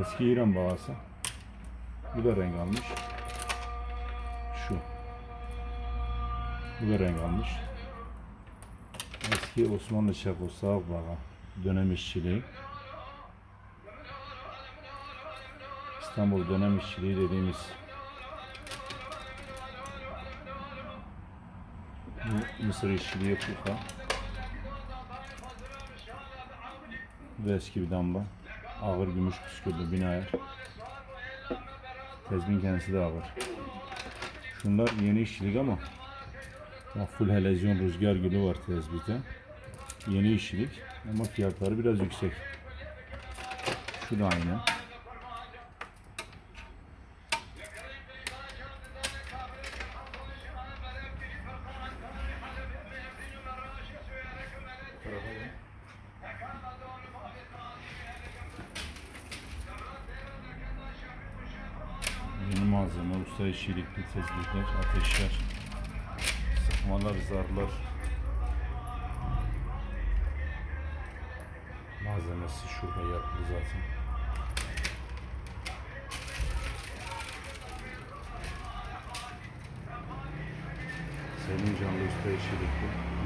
Eski İran bağası. Bu da renk almış. Şu. Bu da renk almış. Eski Osmanlı Çako Sağ Bağı dönem işçiliği. İstanbul dönem işçiliği dediğimiz bu Mısır işçiliği kuka. Ve eski bir damba. Ağır gümüş püsküllü binayer. Tezbin kendisi de ağır. Şunlar yeni işçilik ama bak full helezyon rüzgar gülü var tezbite. Yeni işçilik ama fiyatları biraz yüksek. Şu da aynı. Malzeme, usta işçilikli tezbihler, ateşler, sıkmalar, zarlar. Malzemesi şurada yapılı zaten. Selim Canlı Usta işçilikli.